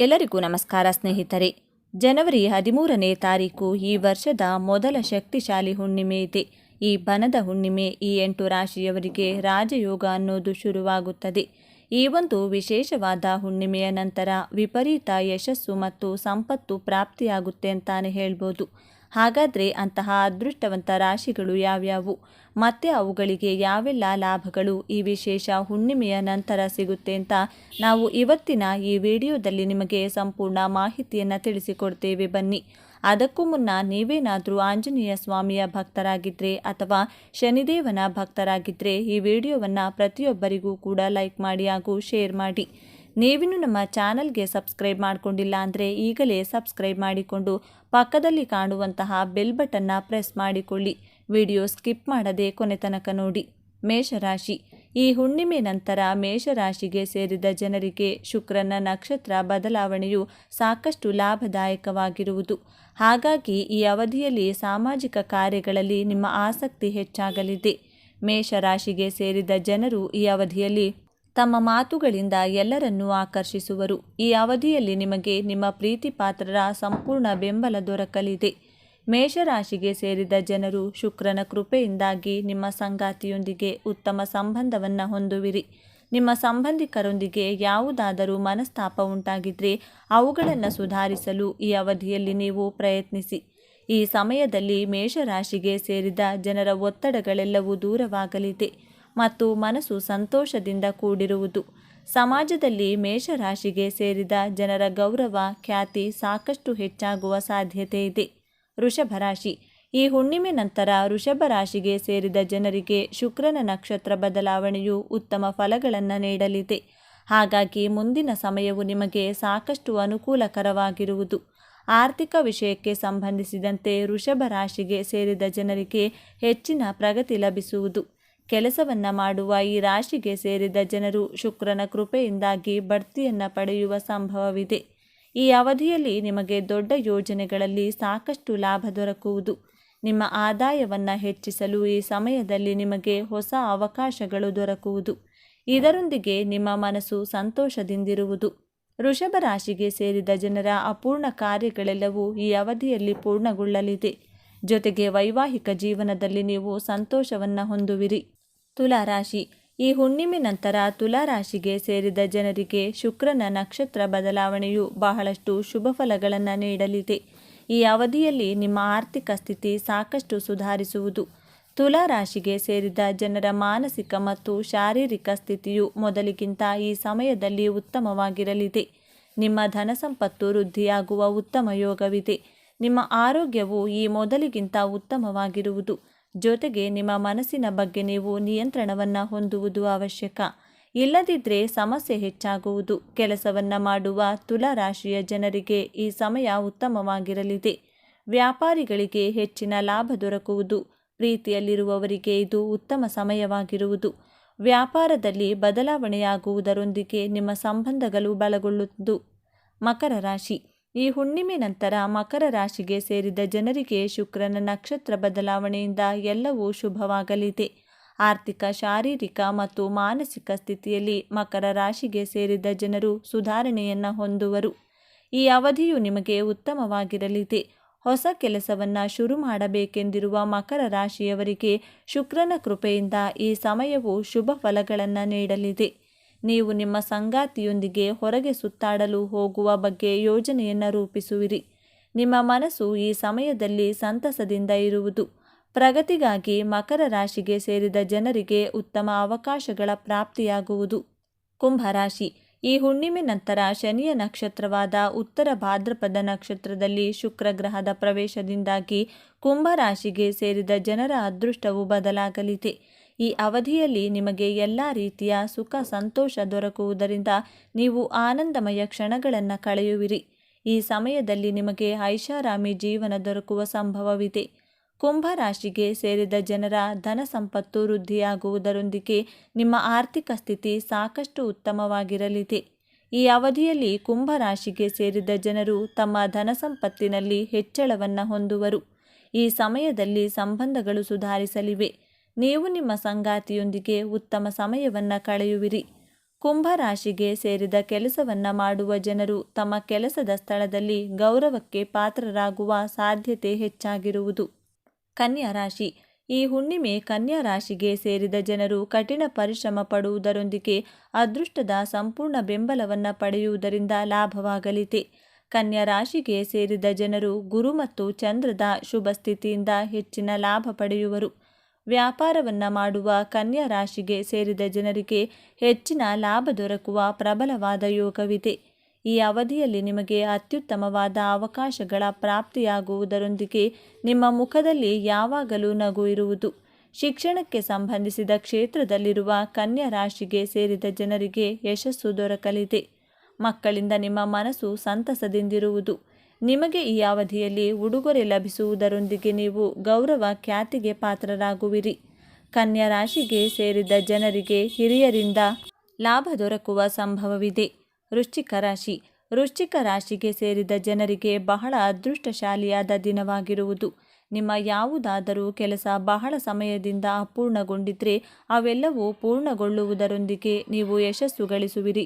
ಎಲ್ಲರಿಗೂ ನಮಸ್ಕಾರ ಸ್ನೇಹಿತರೆ. ಜನವರಿ ಹದಿಮೂರನೇ ತಾರೀಕು ಈ ವರ್ಷದ ಮೊದಲ ಶಕ್ತಿಶಾಲಿ ಹುಣ್ಣಿಮೆ ಇದೆ. ಈ ಬನದ ಹುಣ್ಣಿಮೆ ಈ ಎಂಟು ರಾಶಿಯವರಿಗೆ ರಾಜಯೋಗ ಅನ್ನೋದು ಶುರುವಾಗುತ್ತದೆ. ಈ ಒಂದು ವಿಶೇಷವಾದ ಹುಣ್ಣಿಮೆಯ ನಂತರ ವಿಪರೀತ ಯಶಸ್ಸು ಮತ್ತು ಸಂಪತ್ತು ಪ್ರಾಪ್ತಿಯಾಗುತ್ತೆ ಅಂತಾನೆ ಹೇಳ್ಬೋದು. ಹಾಗಾದರೆ ಅಂತಹ ಅದೃಷ್ಟವಂತ ರಾಶಿಗಳು ಯಾವ್ಯಾವು? ಮತ್ತೆ ಅವುಗಳಿಗೆ ಯಾವೆಲ್ಲ ಲಾಭಗಳು? ಈ ವಿಶೇಷ ಹುಣ್ಣಿಮೆಯ ನಂತರ ಸಿಗುತ್ತೆ ಅಂತ ನಾವು ಇವತ್ತಿನ ಈ ವಿಡಿಯೋದಲ್ಲಿ ನಿಮಗೆ ಸಂಪೂರ್ಣ ಮಾಹಿತಿಯನ್ನು ತಿಳಿಸಿಕೊಡ್ತೇವೆ. ಬನ್ನಿ. ಅದಕ್ಕೂ ಮುನ್ನ ನೀವೇನಾದರೂ ಆಂಜನೇಯ ಸ್ವಾಮಿಯ ಭಕ್ತರಾಗಿದ್ದರೆ ಅಥವಾ ಶನಿದೇವನ ಭಕ್ತರಾಗಿದ್ದರೆ ಈ ವಿಡಿಯೋವನ್ನು ಪ್ರತಿಯೊಬ್ಬರಿಗೂ ಕೂಡ ಲೈಕ್ ಮಾಡಿ ಹಾಗೂ ಶೇರ್ ಮಾಡಿ. ನೀವಿನ್ನು ನಮ್ಮ ಚಾನಲ್ಗೆ ಸಬ್ಸ್ಕ್ರೈಬ್ ಮಾಡಿಕೊಂಡಿಲ್ಲ ಅಂದರೆ ಈಗಲೇ ಸಬ್ಸ್ಕ್ರೈಬ್ ಮಾಡಿಕೊಂಡು ಪಕ್ಕದಲ್ಲಿ ಕಾಣುವಂತಹ ಬೆಲ್ ಬಟನ್ನ ಪ್ರೆಸ್ ಮಾಡಿಕೊಳ್ಳಿ. ವಿಡಿಯೋ ಸ್ಕಿಪ್ ಮಾಡದೆ ಕೊನೆ ತನಕ ನೋಡಿ. ಮೇಷರಾಶಿ. ಈ ಹುಣ್ಣಿಮೆ ನಂತರ ಮೇಷರಾಶಿಗೆ ಸೇರಿದ ಜನರಿಗೆ ಶುಕ್ರನ ನಕ್ಷತ್ರ ಬದಲಾವಣೆಯು ಸಾಕಷ್ಟು ಲಾಭದಾಯಕವಾಗಿರುವುದು. ಹಾಗಾಗಿ ಈ ಅವಧಿಯಲ್ಲಿ ಸಾಮಾಜಿಕ ಕಾರ್ಯಗಳಲ್ಲಿ ನಿಮ್ಮ ಆಸಕ್ತಿ ಹೆಚ್ಚಾಗಲಿದೆ. ಮೇಷರಾಶಿಗೆ ಸೇರಿದ ಜನರು ಈ ಅವಧಿಯಲ್ಲಿ ತಮ್ಮ ಮಾತುಗಳಿಂದ ಎಲ್ಲರನ್ನೂ ಆಕರ್ಷಿಸುವರು. ಈ ಅವಧಿಯಲ್ಲಿ ನಿಮಗೆ ನಿಮ್ಮ ಪ್ರೀತಿ ಪಾತ್ರರ ಸಂಪೂರ್ಣ ಬೆಂಬಲ ದೊರಕಲಿದೆ. ಮೇಷರಾಶಿಗೆ ಸೇರಿದ ಜನರು ಶುಕ್ರನ ಕೃಪೆಯಿಂದಾಗಿ ನಿಮ್ಮ ಸಂಗಾತಿಯೊಂದಿಗೆ ಉತ್ತಮ ಸಂಬಂಧವನ್ನು ಹೊಂದುವಿರಿ. ನಿಮ್ಮ ಸಂಬಂಧಿಕರೊಂದಿಗೆ ಯಾವುದಾದರೂ ಮನಸ್ತಾಪ ಉಂಟಾಗಿದ್ದರೆ ಅವುಗಳನ್ನು ಸುಧಾರಿಸಲು ಈ ಅವಧಿಯಲ್ಲಿ ನೀವು ಪ್ರಯತ್ನಿಸಿ. ಈ ಸಮಯದಲ್ಲಿ ಮೇಷರಾಶಿಗೆ ಸೇರಿದ ಜನರ ಒತ್ತಡಗಳೆಲ್ಲವೂ ದೂರವಾಗಲಿದೆ. ಮತ್ತು ಮನಸ್ಸು ಸಂತೋಷದಿಂದ ಕೂಡಿರುವುದು. ಸಮಾಜದಲ್ಲಿ ಮೇಷರಾಶಿಗೆ ಸೇರಿದ ಜನರ ಗೌರವ, ಖ್ಯಾತಿ ಸಾಕಷ್ಟು ಹೆಚ್ಚಾಗುವ ಸಾಧ್ಯತೆ ಇದೆ. ವೃಷಭ ರಾಶಿ. ಈ ಹುಣ್ಣಿಮೆ ನಂತರ ವೃಷಭ ರಾಶಿಗೆ ಸೇರಿದ ಜನರಿಗೆ ಶುಕ್ರನ ನಕ್ಷತ್ರ ಬದಲಾವಣೆಯು ಉತ್ತಮ ಫಲಗಳನ್ನು ನೀಡಲಿದೆ. ಹಾಗಾಗಿ ಮುಂದಿನ ಸಮಯವು ನಿಮಗೆ ಸಾಕಷ್ಟು ಅನುಕೂಲಕರವಾಗಿರುವುದು. ಆರ್ಥಿಕ ವಿಷಯಕ್ಕೆ ಸಂಬಂಧಿಸಿದಂತೆ ವೃಷಭ ರಾಶಿಗೆ ಸೇರಿದ ಜನರಿಗೆ ಹೆಚ್ಚಿನ ಪ್ರಗತಿ ಲಭಿಸುವುದು. ಕೆಲಸವನ್ನು ಮಾಡುವ ಈ ರಾಶಿಗೆ ಸೇರಿದ ಜನರು ಶುಕ್ರನ ಕೃಪೆಯಿಂದಾಗಿ ಬಡ್ತಿಯನ್ನು ಪಡೆಯುವ ಸಂಭವವಿದೆ. ಈ ಅವಧಿಯಲ್ಲಿ ನಿಮಗೆ ದೊಡ್ಡ ಯೋಜನೆಗಳಲ್ಲಿ ಸಾಕಷ್ಟು ಲಾಭ ದೊರಕುವುದು. ನಿಮ್ಮ ಆದಾಯವನ್ನು ಹೆಚ್ಚಿಸಲು ಈ ಸಮಯದಲ್ಲಿ ನಿಮಗೆ ಹೊಸ ಅವಕಾಶಗಳು ದೊರಕುವುದು. ಇದರೊಂದಿಗೆ ನಿಮ್ಮ ಮನಸ್ಸು ಸಂತೋಷದಿಂದಿರುವುದು. ವೃಷಭ ರಾಶಿಗೆ ಸೇರಿದ ಜನರ ಅಪೂರ್ಣ ಕಾರ್ಯಗಳೆಲ್ಲವೂ ಈ ಅವಧಿಯಲ್ಲಿ ಪೂರ್ಣಗೊಳ್ಳಲಿದೆ. ಜೊತೆಗೆ ವೈವಾಹಿಕ ಜೀವನದಲ್ಲಿ ನೀವು ಸಂತೋಷವನ್ನು ಹೊಂದುವಿರಿ. ತುಲಾರಾಶಿ. ಈ ಹುಣ್ಣಿಮೆ ನಂತರ ತುಲಾರಾಶಿಗೆ ಸೇರಿದ ಜನರಿಗೆ ಶುಕ್ರನ ನಕ್ಷತ್ರ ಬದಲಾವಣೆಯು ಬಹಳಷ್ಟು ಶುಭ ಫಲಗಳನ್ನು ನೀಡಲಿದೆ. ಈ ಅವಧಿಯಲ್ಲಿ ನಿಮ್ಮ ಆರ್ಥಿಕ ಸ್ಥಿತಿ ಸಾಕಷ್ಟು ಸುಧಾರಿಸುವುದು. ತುಲಾರಾಶಿಗೆ ಸೇರಿದ ಜನರ ಮಾನಸಿಕ ಮತ್ತು ಶಾರೀರಿಕ ಸ್ಥಿತಿಯು ಮೊದಲಿಗಿಂತ ಈ ಸಮಯದಲ್ಲಿ ಉತ್ತಮವಾಗಿರಲಿದೆ. ನಿಮ್ಮ ಧನ ಸಂಪತ್ತು ವೃದ್ಧಿಯಾಗುವ ಉತ್ತಮ ಯೋಗವಿದೆ. ನಿಮ್ಮ ಆರೋಗ್ಯವು ಈ ಮೊದಲಿಗಿಂತ ಉತ್ತಮವಾಗಿರುವುದು. ಜೊತೆಗೆ ನಿಮ್ಮ ಮನಸ್ಸಿನ ಬಗ್ಗೆ ನೀವು ನಿಯಂತ್ರಣವನ್ನು ಹೊಂದುವುದು ಅವಶ್ಯಕ. ಇಲ್ಲದಿದ್ದರೆ ಸಮಸ್ಯೆ ಹೆಚ್ಚಾಗುವುದು. ಕೆಲಸವನ್ನು ಮಾಡುವ ತುಲಾ ರಾಶಿಯ ಜನರಿಗೆ ಈ ಸಮಯ ಉತ್ತಮವಾಗಿರಲಿದೆ. ವ್ಯಾಪಾರಿಗಳಿಗೆ ಹೆಚ್ಚಿನ ಲಾಭ ದೊರಕುವುದು. ಪ್ರೀತಿಯಲ್ಲಿರುವವರಿಗೆ ಇದು ಉತ್ತಮ ಸಮಯವಾಗಿರುವುದು. ವ್ಯಾಪಾರದಲ್ಲಿ ಬದಲಾವಣೆಯಾಗುವುದರೊಂದಿಗೆ ನಿಮ್ಮ ಸಂಬಂಧಗಳು ಬಲಗೊಳ್ಳುವುದು. ಮಕರ ರಾಶಿ. ಈ ಹುಣ್ಣಿಮೆ ನಂತರ ಮಕರ ರಾಶಿಗೆ ಸೇರಿದ ಜನರಿಗೆ ಶುಕ್ರನ ನಕ್ಷತ್ರ ಬದಲಾವಣೆಯಿಂದ ಎಲ್ಲವೂ ಶುಭವಾಗಲಿದೆ. ಆರ್ಥಿಕ, ಶಾರೀರಿಕ ಮತ್ತು ಮಾನಸಿಕ ಸ್ಥಿತಿಯಲ್ಲಿ ಮಕರ ರಾಶಿಗೆ ಸೇರಿದ ಜನರು ಸುಧಾರಣೆಯನ್ನು ಹೊಂದುವರು. ಈ ಅವಧಿಯು ನಿಮಗೆ ಉತ್ತಮವಾಗಿರಲಿದೆ. ಹೊಸ ಕೆಲಸವನ್ನು ಶುರು ಮಾಡಬೇಕೆಂದಿರುವ ಮಕರ ರಾಶಿಯವರಿಗೆ ಶುಕ್ರನ ಕೃಪೆಯಿಂದ ಈ ಸಮಯವು ಶುಭ ಫಲಗಳನ್ನು ನೀಡಲಿದೆ. ನೀವು ನಿಮ್ಮ ಸಂಗಾತಿಯೊಂದಿಗೆ ಹೊರಗೆ ಸುತ್ತಾಡಲು ಹೋಗುವ ಬಗ್ಗೆ ಯೋಜನೆಯನ್ನು ರೂಪಿಸುವಿರಿ. ನಿಮ್ಮ ಮನಸ್ಸು ಈ ಸಮಯದಲ್ಲಿ ಸಂತಸದಿಂದ ಇರುವುದು. ಪ್ರಗತಿಗಾಗಿ ಮಕರ ರಾಶಿಗೆ ಸೇರಿದ ಜನರಿಗೆ ಉತ್ತಮ ಅವಕಾಶಗಳ ಪ್ರಾಪ್ತಿಯಾಗುವುದು. ಕುಂಭರಾಶಿ ಈ ಹುಣ್ಣಿಮೆ ನಂತರ ಶನಿಯ ನಕ್ಷತ್ರವಾದ ಉತ್ತರ ಭಾದ್ರಪದ ನಕ್ಷತ್ರದಲ್ಲಿ ಶುಕ್ರಗ್ರಹದ ಪ್ರವೇಶದಿಂದಾಗಿ ಕುಂಭರಾಶಿಗೆ ಸೇರಿದ ಜನರ ಅದೃಷ್ಟವು ಬದಲಾಗಲಿದೆ. ಈ ಅವಧಿಯಲ್ಲಿ ನಿಮಗೆ ಎಲ್ಲ ರೀತಿಯ ಸುಖ ಸಂತೋಷ ದೊರಕುವುದರಿಂದ ನೀವು ಆನಂದಮಯ ಕ್ಷಣಗಳನ್ನು ಕಳೆಯುವಿರಿ. ಈ ಸಮಯದಲ್ಲಿ ನಿಮಗೆ ಐಷಾರಾಮಿ ಜೀವನ ದೊರಕುವ ಸಂಭವವಿದೆ. ಕುಂಭರಾಶಿಗೆ ಸೇರಿದ ಜನರ ಧನ ಸಂಪತ್ತು ವೃದ್ಧಿಯಾಗುವುದರೊಂದಿಗೆ ನಿಮ್ಮ ಆರ್ಥಿಕ ಸ್ಥಿತಿ ಸಾಕಷ್ಟು ಉತ್ತಮವಾಗಿರಲಿದೆ. ಈ ಅವಧಿಯಲ್ಲಿ ಕುಂಭರಾಶಿಗೆ ಸೇರಿದ ಜನರು ತಮ್ಮ ಧನ ಸಂಪತ್ತಿನಲ್ಲಿ ಹೆಚ್ಚಳವನ್ನು ಹೊಂದುವರು. ಈ ಸಮಯದಲ್ಲಿ ಸಂಬಂಧಗಳು ಸುಧಾರಿಸಲಿವೆ. ನೀವು ನಿಮ್ಮ ಸಂಗಾತಿಯೊಂದಿಗೆ ಉತ್ತಮ ಸಮಯವನ್ನು ಕಳೆಯುವಿರಿ. ಕುಂಭರಾಶಿಗೆ ಸೇರಿದ ಕೆಲಸವನ್ನ ಮಾಡುವ ಜನರು ತಮ್ಮ ಕೆಲಸದ ಸ್ಥಳದಲ್ಲಿ ಗೌರವಕ್ಕೆ ಪಾತ್ರರಾಗುವ ಸಾಧ್ಯತೆ ಹೆಚ್ಚಾಗಿರುವುದು. ಕನ್ಯಾ ರಾಶಿ. ಈ ಹುಣ್ಣಿಮೆ ಕನ್ಯಾ ರಾಶಿಗೆ ಸೇರಿದ ಜನರು ಕಠಿಣ ಪರಿಶ್ರಮ ಪಡುವುದರೊಂದಿಗೆ ಅದೃಷ್ಟದ ಸಂಪೂರ್ಣ ಬೆಂಬಲವನ್ನು ಪಡೆಯುವುದರಿಂದ ಲಾಭವಾಗಲಿದೆ. ಕನ್ಯಾ ರಾಶಿಗೆ ಸೇರಿದ ಜನರು ಗುರು ಮತ್ತು ಚಂದ್ರದ ಶುಭ ಸ್ಥಿತಿಯಿಂದ ಹೆಚ್ಚಿನ ಲಾಭ ಪಡೆಯುವರು. ವ್ಯಾಪಾರವನ್ನ ಮಾಡುವ ಕನ್ಯಾ ರಾಶಿಗೆ ಸೇರಿದ ಜನರಿಗೆ ಹೆಚ್ಚಿನ ಲಾಭ ದೊರಕುವ ಪ್ರಬಲವಾದ ಯೋಗವಿದೆ. ಈ ಅವಧಿಯಲ್ಲಿ ನಿಮಗೆ ಅತ್ಯುತ್ತಮವಾದ ಅವಕಾಶಗಳ ಪ್ರಾಪ್ತಿಯಾಗುವುದರೊಂದಿಗೆ ನಿಮ್ಮ ಮುಖದಲ್ಲಿ ಯಾವಾಗಲೂ ನಗು ಇರುವುದು. ಶಿಕ್ಷಣಕ್ಕೆ ಸಂಬಂಧಿಸಿದ ಕ್ಷೇತ್ರದಲ್ಲಿರುವ ಕನ್ಯಾ ರಾಶಿಗೆ ಸೇರಿದ ಜನರಿಗೆ ಯಶಸ್ಸು ದೊರಕಲಿದೆ. ಮಕ್ಕಳಿಂದ ನಿಮ್ಮ ಮನಸ್ಸು ಸಂತಸದಿಂದಿರುವುದು. ನಿಮಗೆ ಈ ಅವಧಿಯಲ್ಲಿ ಉಡುಗೊರೆ ಲಭಿಸುವುದರೊಂದಿಗೆ ನೀವು ಗೌರವ ಖ್ಯಾತಿಗೆ ಪಾತ್ರರಾಗುವಿರಿ. ಕನ್ಯಾ ರಾಶಿಗೆ ಸೇರಿದ ಜನರಿಗೆ ಹಿರಿಯರಿಂದ ಲಾಭ ದೊರಕುವ ಸಂಭವವಿದೆ. ವೃಶ್ಚಿಕ ರಾಶಿ. ವೃಶ್ಚಿಕ ರಾಶಿಗೆ ಸೇರಿದ ಜನರಿಗೆ ಬಹಳ ಅದೃಷ್ಟಶಾಲಿಯಾದ ದಿನವಾಗಿರುವುದು. ನಿಮ್ಮ ಯಾವುದಾದರೂ ಕೆಲಸ ಬಹಳ ಸಮಯದಿಂದ ಅಪೂರ್ಣಗೊಂಡಿದ್ದರೆ ಅವೆಲ್ಲವೂ ಪೂರ್ಣಗೊಳ್ಳುವುದರೊಂದಿಗೆ ನೀವು ಯಶಸ್ಸು ಗಳಿಸುವಿರಿ.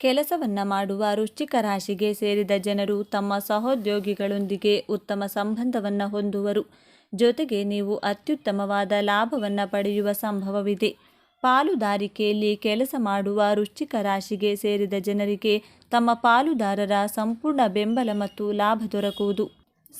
ಕೆಲಸವನ್ನ ಮಾಡುವ ವೃಶ್ಚಿಕ ರಾಶಿಗೆ ಸೇರಿದ ಜನರು ತಮ್ಮ ಸಹೋದ್ಯೋಗಿಗಳೊಂದಿಗೆ ಉತ್ತಮ ಸಂಬಂಧವನ್ನು ಹೊಂದುವರು. ಜೊತೆಗೆ ನೀವು ಅತ್ಯುತ್ತಮವಾದ ಲಾಭವನ್ನು ಪಡೆಯುವ ಸಂಭವವಿದೆ. ಪಾಲುದಾರಿಕೆಯಲ್ಲಿ ಕೆಲಸ ಮಾಡುವ ವೃಶ್ಚಿಕ ರಾಶಿಗೆ ಸೇರಿದ ಜನರಿಗೆ ತಮ್ಮ ಪಾಲುದಾರರ ಸಂಪೂರ್ಣ ಬೆಂಬಲ ಮತ್ತು ಲಾಭ ದೊರಕುವುದು.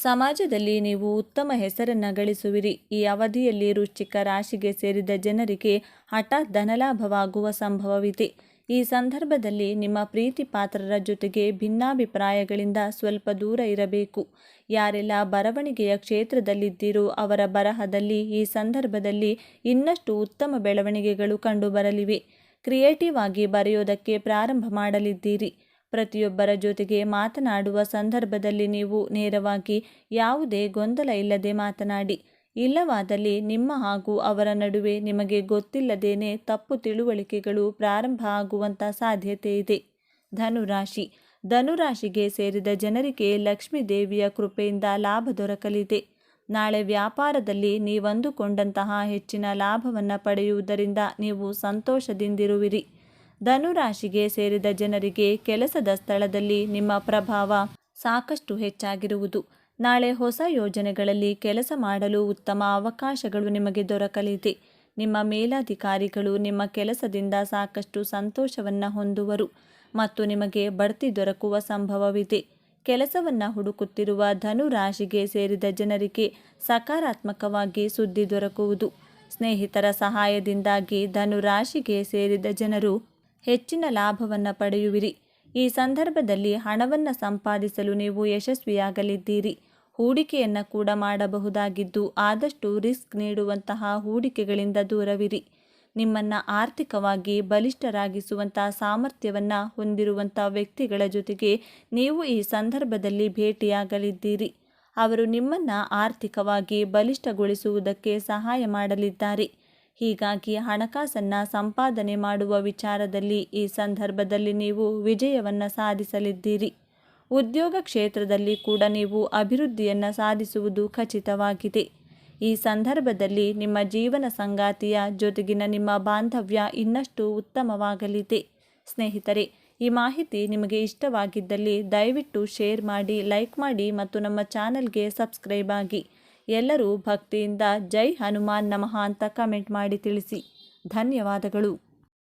ಸಮಾಜದಲ್ಲಿ ನೀವು ಉತ್ತಮ ಹೆಸರನ್ನು ಗಳಿಸುವಿರಿ. ಈ ಅವಧಿಯಲ್ಲಿ ವೃಶ್ಚಿಕ ರಾಶಿಗೆ ಸೇರಿದ ಜನರಿಗೆ ಹಠಾತ್ ಧನಲಾಭವಾಗುವ ಸಂಭವವಿದೆ. ಈ ಸಂದರ್ಭದಲ್ಲಿ ನಿಮ್ಮ ಪ್ರೀತಿ ಪಾತ್ರರ ಜೊತೆಗೆ ಭಿನ್ನಾಭಿಪ್ರಾಯಗಳಿಂದ ಸ್ವಲ್ಪ ದೂರ ಇರಬೇಕು. ಯಾರೆಲ್ಲ ಬರವಣಿಗೆಯ ಕ್ಷೇತ್ರದಲ್ಲಿದ್ದೀರೋ ಅವರ ಬರಹದಲ್ಲಿ ಈ ಸಂದರ್ಭದಲ್ಲಿ ಇನ್ನಷ್ಟು ಉತ್ತಮ ಬೆಳವಣಿಗೆಗಳು ಕಂಡುಬರಲಿವೆ. ಕ್ರಿಯೇಟಿವ್ ಆಗಿ ಬರೆಯೋದಕ್ಕೆ ಪ್ರಾರಂಭ ಮಾಡಲಿದ್ದೀರಿ. ಪ್ರತಿಯೊಬ್ಬರ ಜೊತೆಗೆ ಮಾತನಾಡುವ ಸಂದರ್ಭದಲ್ಲಿ ನೀವು ನೇರವಾಗಿ ಯಾವುದೇ ಗೊಂದಲ ಇಲ್ಲದೆ ಮಾತನಾಡಿ. ಇಲ್ಲವಾದಲ್ಲಿ ನಿಮ್ಮ ಹಾಗೂ ಅವರ ನಡುವೆ ನಿಮಗೆ ಗೊತ್ತಿಲ್ಲದೇನೆ ತಪ್ಪು ತಿಳುವಳಿಕೆಗಳು ಪ್ರಾರಂಭ ಆಗುವಂಥ ಸಾಧ್ಯತೆ ಇದೆ. ಧನುರಾಶಿ. ಧನುರಾಶಿಗೆ ಸೇರಿದ ಜನರಿಗೆ ಲಕ್ಷ್ಮೀ ದೇವಿಯ ಕೃಪೆಯಿಂದ ಲಾಭ ದೊರಕಲಿದೆ. ನಾಳೆ ವ್ಯಾಪಾರದಲ್ಲಿ ನೀವಂದುಕೊಂಡಂತಹ ಹೆಚ್ಚಿನ ಲಾಭವನ್ನು ಪಡೆಯುವುದರಿಂದ ನೀವು ಸಂತೋಷದಿಂದಿರುವಿರಿ. ಧನುರಾಶಿಗೆ ಸೇರಿದ ಜನರಿಗೆ ಕೆಲಸದ ಸ್ಥಳದಲ್ಲಿ ನಿಮ್ಮ ಪ್ರಭಾವ ಸಾಕಷ್ಟು ಹೆಚ್ಚಾಗಿರುವುದು. ನಾಳೆ ಹೊಸ ಯೋಜನೆಗಳಲ್ಲಿ ಕೆಲಸ ಮಾಡಲು ಉತ್ತಮ ಅವಕಾಶಗಳು ನಿಮಗೆ ದೊರಕಲಿದೆ. ನಿಮ್ಮ ಮೇಲಾಧಿಕಾರಿಗಳು ನಿಮ್ಮ ಕೆಲಸದಿಂದ ಸಾಕಷ್ಟು ಸಂತೋಷವನ್ನು ಹೊಂದುವರು ಮತ್ತು ನಿಮಗೆ ಬಡ್ತಿ ದೊರಕುವ ಸಂಭವವಿದೆ. ಕೆಲಸವನ್ನು ಹುಡುಕುತ್ತಿರುವ ಧನು ರಾಶಿಗೆ ಸೇರಿದ ಜನರಿಗೆ ಸಕಾರಾತ್ಮಕವಾಗಿ ಸುದ್ದಿ ದೊರಕುವುದು. ಸ್ನೇಹಿತರ ಸಹಾಯದಿಂದಾಗಿ ಧನು ರಾಶಿಗೆ ಸೇರಿದ ಜನರು ಹೆಚ್ಚಿನ ಲಾಭವನ್ನು ಪಡೆಯುವಿರಿ. ಈ ಸಂದರ್ಭದಲ್ಲಿ ಹಣವನ್ನು ಸಂಪಾದಿಸಲು ನೀವು ಯಶಸ್ವಿಯಾಗಲಿದ್ದೀರಿ. ಹೂಡಿಕೆಯನ್ನು ಕೂಡ ಮಾಡಬಹುದಾಗಿದ್ದು ಆದಷ್ಟು ರಿಸ್ಕ್ ನೀಡುವಂತಹ ಹೂಡಿಕೆಗಳಿಂದ ದೂರವಿರಿ. ನಿಮ್ಮನ್ನು ಆರ್ಥಿಕವಾಗಿ ಬಲಿಷ್ಠರಾಗಿಸುವಂಥ ಸಾಮರ್ಥ್ಯವನ್ನು ಹೊಂದಿರುವಂಥ ವ್ಯಕ್ತಿಗಳ ಜೊತೆಗೆ ನೀವು ಈ ಸಂದರ್ಭದಲ್ಲಿ ಭೇಟಿಯಾಗಲಿದ್ದೀರಿ. ಅವರು ನಿಮ್ಮನ್ನು ಆರ್ಥಿಕವಾಗಿ ಬಲಿಷ್ಠಗೊಳಿಸುವುದಕ್ಕೆ ಸಹಾಯ ಮಾಡಲಿದ್ದಾರೆ. ಹೀಗಾಗಿ ಹಣಕಾಸನ್ನು ಸಂಪಾದನೆ ಮಾಡುವ ವಿಚಾರದಲ್ಲಿ ಈ ಸಂದರ್ಭದಲ್ಲಿ ನೀವು ವಿಜಯವನ್ನು ಸಾಧಿಸಲಿದ್ದೀರಿ. ಉದ್ಯೋಗ ಕ್ಷೇತ್ರದಲ್ಲಿ ಕೂಡ ನೀವು ಅಭಿವೃದ್ಧಿಯನ್ನು ಸಾಧಿಸುವುದು ಖಚಿತವಾಗಿದೆ. ಈ ಸಂದರ್ಭದಲ್ಲಿ ನಿಮ್ಮ ಜೀವನ ಸಂಗಾತಿಯ ಜೊತೆಗಿನ ನಿಮ್ಮ ಬಾಂಧವ್ಯ ಇನ್ನಷ್ಟು ಉತ್ತಮವಾಗಲಿದೆ. ಸ್ನೇಹಿತರೆ, ಈ ಮಾಹಿತಿ ನಿಮಗೆ ಇಷ್ಟವಾಗಿದ್ದಲ್ಲಿ ದಯವಿಟ್ಟು ಶೇರ್ ಮಾಡಿ, ಲೈಕ್ ಮಾಡಿ ಮತ್ತು ನಮ್ಮ ಚಾನಲ್ಗೆ ಸಬ್ಸ್ಕ್ರೈಬ್ ಆಗಿ. ಎಲ್ಲರೂ ಭಕ್ತಿಯಿಂದ ಜೈ ಹನುಮಾನ್ ನಮಃ ಅಂತ ಕಮೆಂಟ್ ಮಾಡಿ ತಿಳಿಸಿ. ಧನ್ಯವಾದಗಳು.